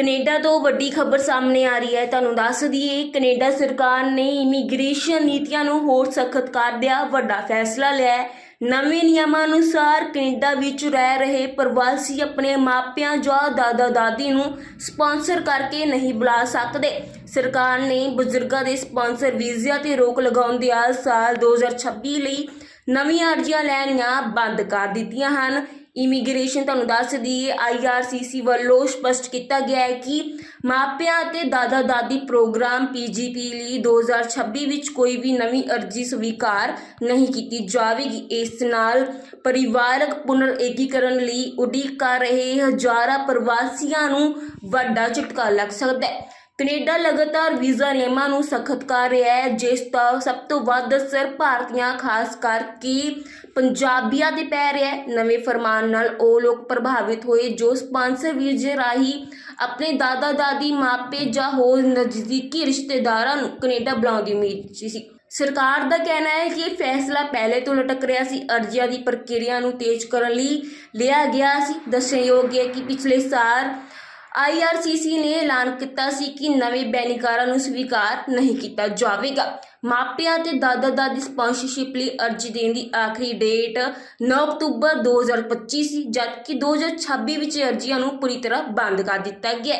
Canada ਤੋਂ ਵੱਡੀ ਖਬਰ ਸਾਹਮਣੇ ਆ ਰਹੀ ਹੈ। ਤੁਹਾਨੂੰ ਦੱਸ ਦਈਏ, ਕੈਨੇਡਾ ਸਰਕਾਰ ਨੇ ਇਮੀਗ੍ਰੇਸ਼ਨ ਨੀਤੀਆਂ ਨੂੰ ਹੋਰ ਸਖਤ ਕਰਦਿਆਂ ਵੱਡਾ ਫੈਸਲਾ ਲਿਆ ਹੈ। ਨਵੇਂ ਨਿਯਮਾਂ ਅਨੁਸਾਰ ਕੈਨੇਡਾ ਵਿੱਚ ਰਹਿ ਰਹੇ ਪ੍ਰਵਾਸੀ ਆਪਣੇ ਮਾਪਿਆਂ ਜਾਂ ਦਾਦਾ ਦਾਦੀ ਨੂੰ ਸਪਾਂਸਰ ਕਰਕੇ ਨਹੀਂ ਬੁਲਾ ਸਕਦੇ। ਸਰਕਾਰ ਨੇ ਬਜ਼ੁਰਗਾਂ ਦੇ ਸਪਾਂਸਰ ਵੀਜ਼ਾ ਤੇ ਰੋਕ ਲਗਾਉਣ ਦੇ ਆਲ ਸਾਲ 2026 ਲਈ ਨਵੀਆਂ ਅਰਜ਼ੀਆਂ ਲੈਣੀਆਂ ਬੰਦ ਕਰ ਦਿੱਤੀਆਂ ਹਨ। ਇਮੀਗ੍ਰੇਸ਼ਨ ਤੁਹਾਨੂੰ ਦੱਸ ਦਈਏ ਆਈਆਰਸੀਸੀ ਵੱਲੋਂ ਸਪਸ਼ਟ ਕੀਤਾ ਗਿਆ ਹੈ ਕਿ ਮਾਪਿਆਂ ਅਤੇ ਦਾਦਾ ਦਾਦੀ ਪ੍ਰੋਗਰਾਮ ਪੀਜੀਪੀ ਲਈ 2026 ਵਿੱਚ ਕੋਈ ਵੀ ਨਵੀਂ ਅਰਜ਼ੀ ਸਵੀਕਾਰ ਨਹੀਂ ਕੀਤੀ ਜਾਵੇਗੀ। ਇਸ ਨਾਲ ਪਰਿਵਾਰਕ ਪੁਨਰ ਏਕੀਕਰਨ ਲਈ ਉਡੀਕ ਕਰ ਰਹੇ ਹਜ਼ਾਰਾਂ ਪ੍ਰਵਾਸੀਆਂ ਨੂੰ ਵੱਡਾ ਝਟਕਾ ਲੱਗ ਸਕਦਾ ਹੈ। ਕੈਨੇਡਾ ਲਗਾਤਾਰ ਵੀਜ਼ਾ ਨਿਯਮਾਂ ਨੂੰ ਸਖਤ ਕਰ ਰਿਹਾ ਹੈ, ਜਿਸ ਦਾ ਸਭ ਤੋਂ ਵੱਧ ਅਸਰ ਭਾਰਤੀਆਂ, ਖਾਸ ਕਰਕੇ ਪੰਜਾਬੀਆਂ ਤੇ ਪੈ ਰਿਹਾ ਹੈ। ਨਵੇਂ ਫਰਮਾਨ ਨਾਲ ਉਹ ਲੋਕ ਪ੍ਰਭਾਵਿਤ ਹੋਏ, ਜੋ ਸਪਾਂਸਰ ਵੀਜ਼ੇ ਰਾਹੀਂ ਆਪਣੇ ਦਾਦਾ ਦਾਦੀ ਮਾਪੇ ਜਾਂ ਹੋਰ ਨਜ਼ਦੀਕੀ ਰਿਸ਼ਤੇਦਾਰਾਂ ਨੂੰ ਕੈਨੇਡਾ ਬੁਲਾਉਣ ਦੀ ਉਮੀਦ ਸੀ। ਸਰਕਾਰ ਦਾ ਕਹਿਣਾ ਹੈ ਕਿ ਇਹ ਫੈਸਲਾ ਪਹਿਲੇ ਤੋਂ ਲਟਕ ਰਿਹਾ ਸੀ। ਅਰਜ਼ੀਆਂ ਦੀ ਪ੍ਰਕਿਰਿਆ ਨੂੰ ਤੇਜ਼ ਕਰਨ ਲਈ ਲਿਆ ਗਿਆ ਸੀ। ਦੱਸਣਯੋਗ ਹੈ ਕਿ ਪਿਛਲੇ ਸਾਲ ਆਈਆਰਸੀਸੀ ਨੇ ਐਲਾਨ ਕੀਤਾ ਸੀ ਕਿ ਨਵੇਂ ਬੈਨੀਕਾਰਾਂ ਨੂੰ ਸਵੀਕਾਰ ਨਹੀਂ ਕੀਤਾ ਜਾਵੇਗਾ। ਮਾਪਿਆਂ ਤੇ ਦਾਦਾ ਦਾਦੀ ਸਪਾਂਸਰਸ਼ਿਪ ਲਈ ਅਰਜ਼ੀ ਦੇਣ ਦੀ ਆਖਰੀ ਡੇਟ 9 ਅਕਤੂਬਰ 2025 ਸੀ, ਜਦਕਿ 2026 ਵਿੱਚ ਅਰਜ਼ੀਆਂ ਨੂੰ ਪੂਰੀ ਤਰ੍ਹਾਂ ਬੰਦ ਕਰ ਦਿੱਤਾ ਗਿਆ।